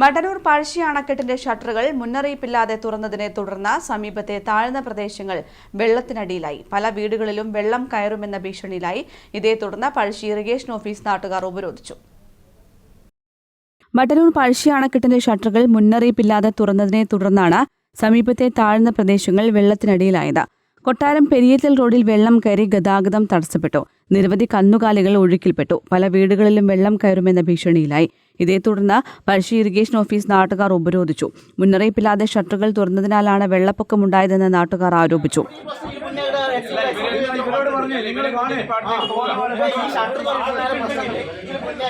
മട്ടന്നൂർ പഴശ്ശി അണക്കെട്ടിന്റെ ഷട്ടറുകൾ മുന്നറിയിപ്പില്ലാതെ തുറന്നതിനെ തുടർന്ന് സമീപത്തെ താഴ്ന്ന പ്രദേശങ്ങൾ വെള്ളത്തിനടിയിലായി. പല വീടുകളിലും വെള്ളം കയറുമെന്ന ഭീഷണിയിലായി. ഇതേ തുടർന്ന് പഴശ്ശി ഇറിഗേഷൻ ഓഫീസ് നാട്ടുകാർ ഉപരോധിച്ചു. മട്ടന്നൂർ പഴശ്ശി അണക്കെട്ടിന്റെ ഷട്ടറുകൾ മുന്നറിയിപ്പില്ലാതെ തുറന്നതിനെ തുടർന്നാണ് സമീപത്തെ താഴ്ന്ന പ്രദേശങ്ങൾ വെള്ളത്തിനടിയിലായത്. കൊട്ടാരം പെരിയത്തൽ റോഡിൽ വെള്ളം കയറി ഗതാഗതം തടസ്സപ്പെട്ടു. നിരവധി കന്നുകാലികൾ ഒഴുക്കിൽപ്പെട്ടു. പല വീടുകളിലും വെള്ളം കയറുമെന്ന ഭീഷണിയിലായി. ഇതേ തുടർന്ന് പഴശ്ശി ഇറിഗേഷൻ ഓഫീസ് നാട്ടുകാർ ഉപരോധിച്ചു. മുന്നറിയിപ്പില്ലാതെ ഷട്ടറുകൾ തുറന്നതിനാലാണ് വെള്ളപ്പൊക്കമുണ്ടായതെന്ന് നാട്ടുകാർ ആരോപിച്ചു.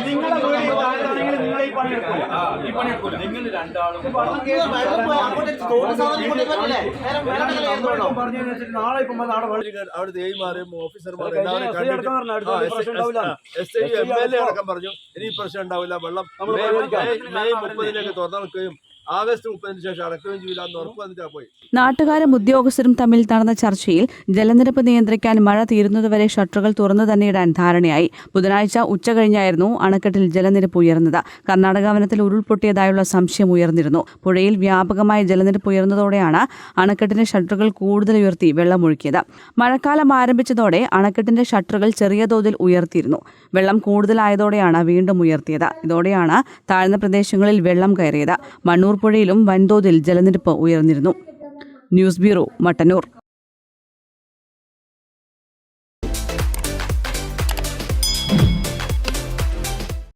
നിങ്ങളെ നിങ്ങൾ രണ്ടാളും നാളെ അടക്കം പറഞ്ഞു, ഇനി പ്രശ്നം ഉണ്ടാവില്ല വെള്ളം മെയ് മുപ്പതിലേക്ക് തുറന്നു നിൽക്കുകയും ശേഷം നാട്ടുകാരും ഉദ്യോഗസ്ഥരും തമ്മിൽ നടന്ന ചർച്ചയിൽ ജലനിരപ്പ് നിയന്ത്രിക്കാൻ മഴ തീരുന്നതുവരെ ഷട്ടറുകൾ തുറന്നു തന്നെ ഇടാൻ ധാരണയായി. ബുധനാഴ്ച ഉച്ച കഴിഞ്ഞായിരുന്നു അണക്കെട്ടിൽ ജലനിരപ്പ് ഉയർന്നത്. കർണാടക വനത്തിൽ ഉരുൾപൊട്ടിയതായുള്ള സംശയം ഉയർന്നിരുന്നു. പുഴയിൽ വ്യാപകമായി ജലനിരപ്പ് ഉയർന്നതോടെയാണ് അണക്കെട്ടിന്റെ ഷട്ടറുകൾ കൂടുതൽ ഉയർത്തി വെള്ളമൊഴുക്കിയത് മഴക്കാലം ആരംഭിച്ചതോടെ അണക്കെട്ടിന്റെ ഷട്ടറുകൾ ചെറിയ തോതിൽ ഉയർത്തിയിരുന്നു. വെള്ളം കൂടുതലായതോടെയാണ് വീണ്ടും ഉയർത്തിയത്. ഇതോടെയാണ് താഴ്ന്ന പ്രദേശങ്ങളിൽ വെള്ളം കയറിയത്. മണ്ണൂർ പുഴയിലും വൻതോതിൽ ജലനിരപ്പ് ഉയർന്നിരുന്നു. News bureau Mattannur.